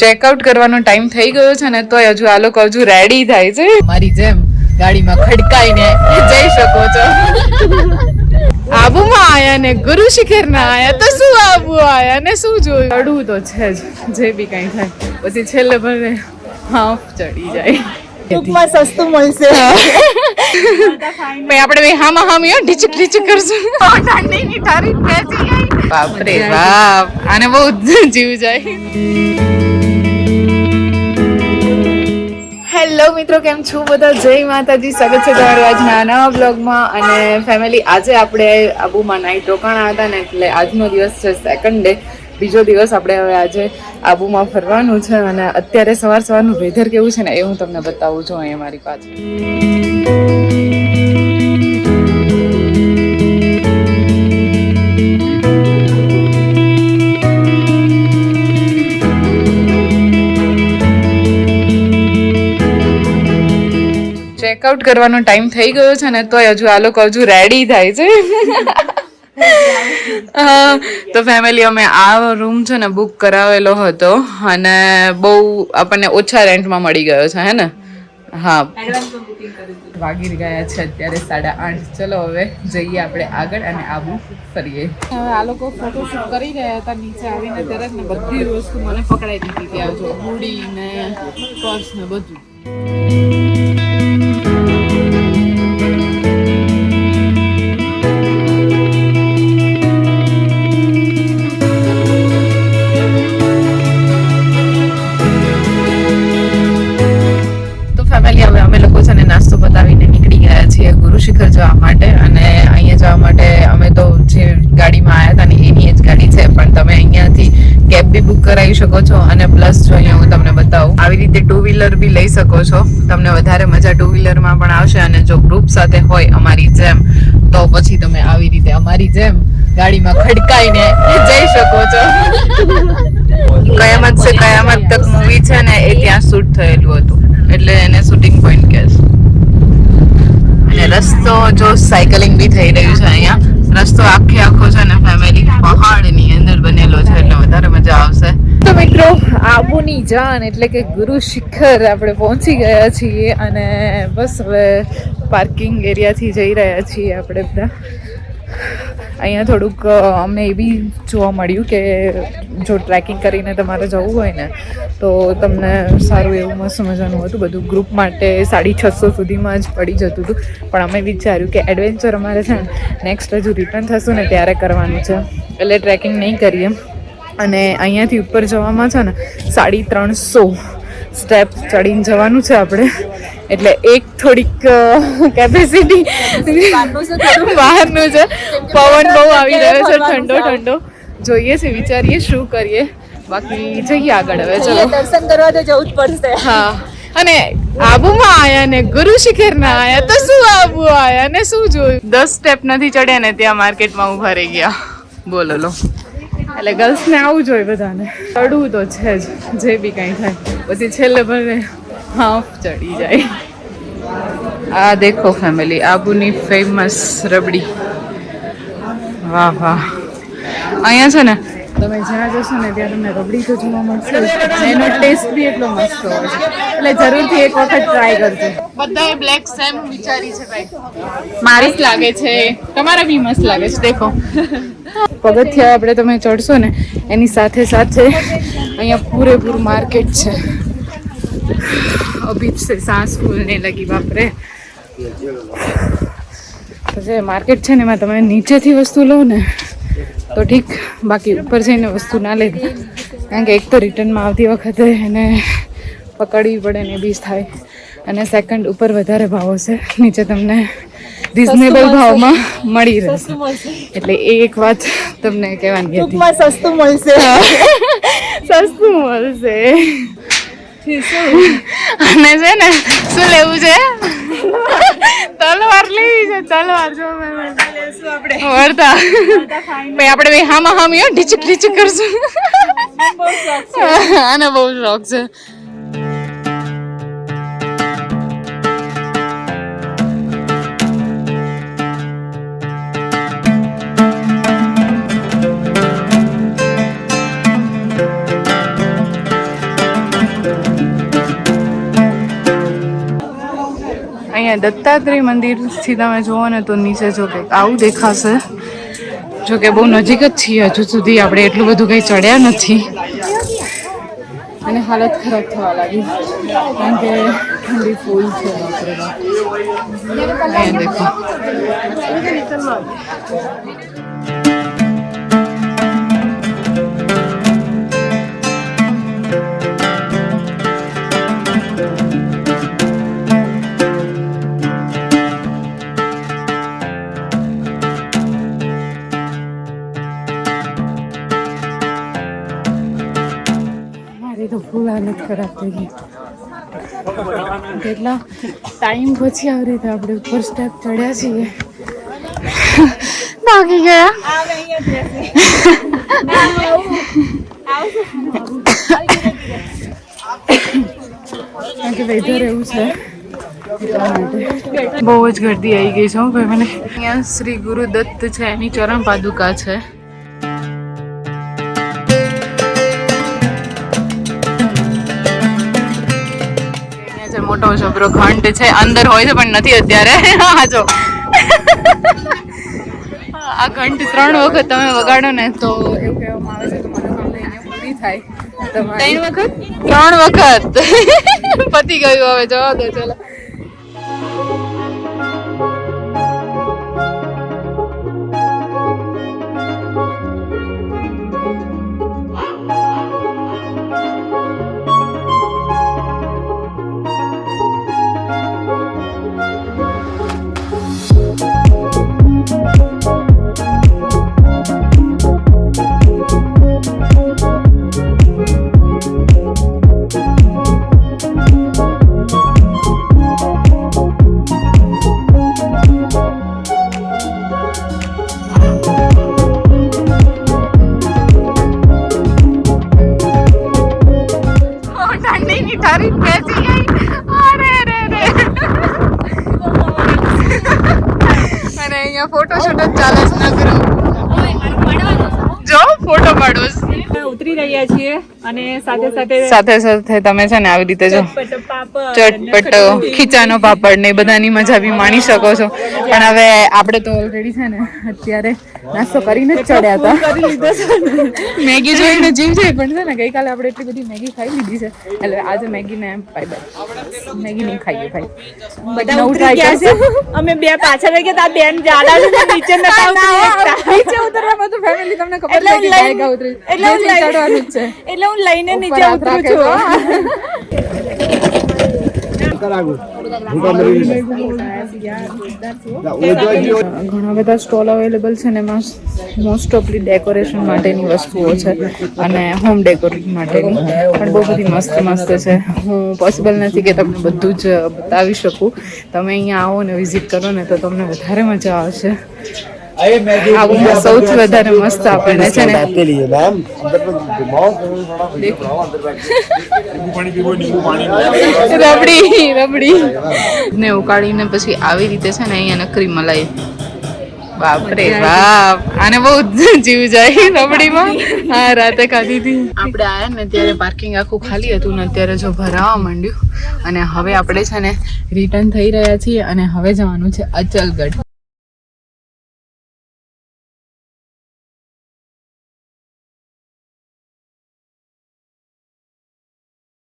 Checkout કરવાનો time થઈ ગયો છે ને તોય હજુ આ લોકો હજુ રેડી થાય છે. મારી જેમ ગાડીમાં ખડકાઈને જઈ શકો છો. આબુમાં આયા ને ગુરુ શિખર ના આયા તો શું આબુ આયા ને શું જોયું? ચડવું તો છે જ જે બી કઈ થાય. પછી છેલ્લે ભલે હાફ ચડી જાય. ટૂંકમાં સસ્તું મળશે. ભાઈ આપણે ભાઈ હામાં હામી હો ઢીચક ઢીચક કરશું. ઠંડીની બેસી ગઈ. બાપરે બાપ આને બહુ જીવ જાય. હેલો મિત્રો, કેમ છું બધા? જય માતાજી. સ્વાગત છે તમારું આજના નવા બ્લોગમાં અને ફેમિલી આજે આપણે આબુમાં નાઇટ રોકાણા હતા ને, એટલે આજનો દિવસ છે સેકન્ડ ડે બીજો દિવસ આપણે હવે આજે આબુમાં ફરવાનું છે અને અત્યારે સવાર સવારનું વેધર કેવું છે ને, એ હું તમને બતાવું છું અહીં મારી પાસે કરવાનો ટાઈમ થઈ ગયો છે ને તોય હજુ આ લોકો હજુ રેડી થાય છે. હા, તો ફેમિલી અમે આ રૂમ છે ને બુક કરાવેલો હતો અને બહુ આપણને ઓછા રેન્ટમાં મળી ગયો છે હે ને? હા. વાગી ગયા છે અત્યારે સાડા આઠ. ચલો હવે જઈએ આપણે આગળ અને આબુ ફરીએ. હવે આ લોકો ફોટોશૂટ કરી રહ્યા હતા નીચે આવીને તરત ને બધી વસ્તુ મને પકડાઈ દીધી ત્યાં જો હુડી ને પર્સ ને બધું. બી બુક કરાવી શકો છો અને પ્લસ જો અહીંયા હું તમને બતાવું, આવી રીતે ટુ વ્હીલર બી લઈ શકો છો. તમને વધારે મજા ટુ વ્હીલરમાં પણ આવશે અને જો ગ્રુપ સાથે હોય અમારી જેમ, તો પછી તમે આવી રીતે અમારી જેમ ગાડીમાં ખડકાઈને જઈ શકો છો. કયામત સે કયામત તક મૂવી છે ને એ ત્યાં શૂટ થયેલું હતું. એટલે એને શૂટિંગ પોઈન્ટ કહે છે. અને રસ્તો જો સાયકલિંગ બી થઈ રહ્યું છે અહીંયા. રસ્તો આખે આખો છે ને ફેમિલી પહાડની અંદર બનેલો છે એટલે વધારે મજા આવશે. તો મિત્રો, આબુની જાન એટલે કે ગુરુ શિખર આપણે પહોંચી ગયા છીએ અને બસ હવે પાર્કિંગ એરિયાથી જઈ રહ્યા છીએ આપણે બધા. અહીંયા થોડુંક અમને એ બી જોવા મળ્યું કે જો ટ્રેકિંગ કરીને તમારે જવું હોય ને, તો તમને સારું એવું મસ્ત મજાનું હતું. બધું ગ્રુપ માટે સાડી છસો સુધીમાં જ પડી જતું હતું. પણ અમે વિચાર્યું કે એડવેન્ચર અમારે છે ને નેક્સ્ટ હજુ રિટર્ન થશું ને ત્યારે કરવાનું છે. એટલે ટ્રેકિંગ નહીં કરીએ. અને અહીંયાથી ઉપર જવામાં છે ને, સાડી ત્રણસો સ્ટેપ ચડીને જવાનું છે આપણે. એટલે એક થોડીક કેપેસિટી બહારનું છે પવન બહુ આવી રહ્યો છે ઠંડો ઠંડો. જોઈએ છે વિચારીએ શું કરીએ. બાકી જઈએ આગળ હવે ચલો. દર્શન કરવા તો જવું જ પડશે. હા. અને આબુમાં આયા ને ગુરુ શિખર ના આયા. તો શું આબુ આયા ને શું જોયું? દસ સ્ટેપ નથી ચડ્યા ને ત્યાં માર્કેટમાં ઊભા રહી ગયા. બોલો લો. એટલે ગર્લ્સને આવું જ જોઈએ બધાને. ચડવું તો છે જ જે બી કંઈ થાય. પછી છેલ્લે ભલે હાફ ચડી જાય. આ દેખો ફેમિલી આબુની ફેમસ રબડી. વાહ વાહ. અહીંયા છે ને? તમે જ્યાં જશો ને ત્યાં તમને રબડી તો જોવા મળશે. એનો ટેસ્ટ બી એટલો મસ્ત હોય છે. એટલે જરૂરથી એક વખત ટ્રાય કરજો. બધાએ બ્લેક સેમ વિચારી છે ભાઈ. મારી જ લાગે છે. તમારા બી મસ્ત લાગે છે. દેખો. પગથિયા આપણે તમે ચડશો ને, એની સાથે સાથે અહીંયા પૂરેપૂરું માર્કેટ છે. અભી છે સાસ ફૂલ ફૂલને લગી, બાપરે. જે માર્કેટ છે ને, એમાં તમે નીચેથી વસ્તુ લો ને, તો ઠીક, બાકી ઉપર જઈને વસ્તુ ના લેતી કારણ કે એક તો રિટર્નમાં આવતી વખતે એને પકડવી પડે ને બી થાય. અને સેકન્ડ ઉપર વધારે ભાવ છે નીચે તમને રિઝનેબલ ભાવમાં મળી રહેશે એટલે એ એક વાત તમને કહેવાની હતી. ટૂંકમાં સસ્તું મળશે. સસ્તું મળશે. અને છે ને શું લેવું છે? તલવાર લેવી છે તલવાર. જો આપણે વર્તા ભાઈ આપણે ભાઈ હામાં હામી ઢીચક ઢીચક કરશું આને બહુ શોખ છે. અહીંયા દત્તાત્રેય મંદિરથી તમે જુઓ ને તો નીચે જો કંઈક આવું દેખાશે. જો કે બહુ નજીક જ છીએ, હજુ સુધી આપણે એટલું બધું કંઈ ચડ્યા નથી. અને હાલત ખરાબ થવા લાગી. કારણ કે ઠંડી ફૂલ છે બાપરે દેખો. મારી તો ખરાબ થઈ ગઈ કેટલા ટાઈમ પછી આવી રીતે આપણે ઉપર સ્ટેપ ચડ્યા છીએ. ભાગી ગયા. કારણ કે વેધર એવું છે. બહુ જ ગરદી આવી ગઈ છે હું ભાઈ, મને. અહીંયા શ્રી ગુરુ દત્ત છે, એની ચરણ પાદુકા છે. મોટો જબરો ઘંટ છે અંદર હોય છે પણ નથી અત્યારે. હા જો. આ ઘંટ ત્રણ વખત તમે વગાડો ને તો એવું કહેવામાં આવે છે કે મનોકામના પૂરી થાય. ત્રણ વખત? ત્રણ વખત. પતી ગયું હવે જવા દો ચલો. અને અહીંયા ફોટો શૂટ જ ચાલે છે નગરો જો ફોટો પાડો. ઉતરી રહ્યા છીએ અને સાથે સાથે સાથે સાથે તમે છે ને આવી રીતે જો. ચટપટ ખીચાનો પાપડ ને બધાની મજા બી માણી શકો છો. પણ હવે આપણે તો ઓલરેડી છે ને અત્યારે નાસ્તો કરીને જ ચડ્યા હતા. મેગી જોઈને જીવ જાય પણ છે ને ગઈકાલે આપણે એટલી બધી મેગી ખાઈ લીધી છે. એટલે આજે મેગી ને બાય બાય મેગી નહીં ખાઈએ ભાઈ. બધા ઉતરી ગયા છે. અમે બે પાછળ રહી ગયા તા બેન જાડા છે નીચે નતા ઉતરી નીચે ઉતરવા બધું ફેમિલી તમને ખબર છે કે ગાયકા ઉતરી એટલે હું ચડવાનું જ છે. એટલે હું લઈને નીચે ઉતરું છું ઘણા બધા સ્ટોલ અવેલેબલ છે ને એમાં મોસ્ટ ઓફલી ડેકોરેશન માટેની વસ્તુઓ છે અને હોમ ડેકોરેટ માટેની. પણ બહુ બધી મસ્ત મસ્ત છે. હું પોસિબલ નથી કે તમને બધું જ બતાવી શકું. તમે અહીંયા આવો ને વિઝિટ કરો ને તો તમને વધારે મજા આવશે. આવું સૌથી વધારે મસ્ત આપણને છે ને. રબડી રબડી. ને ઉકાળીને પછી આવી રીતે છે ને અહીંયા નકરી મલાઈ. બાપરે બાપ. આને બહુ જીવ જાય રબડીમાં. હા રાતે ખાધી હતી. આપણે આવ્યા ને ત્યારે પાર્કિંગ આખું ખાલી હતું ને અત્યારે જો ભરાવા માંડ્યું. અને હવે આપણે છે ને રિટર્ન થઈ રહ્યા છીએ અને હવે જવાનું છે અચલગઢ.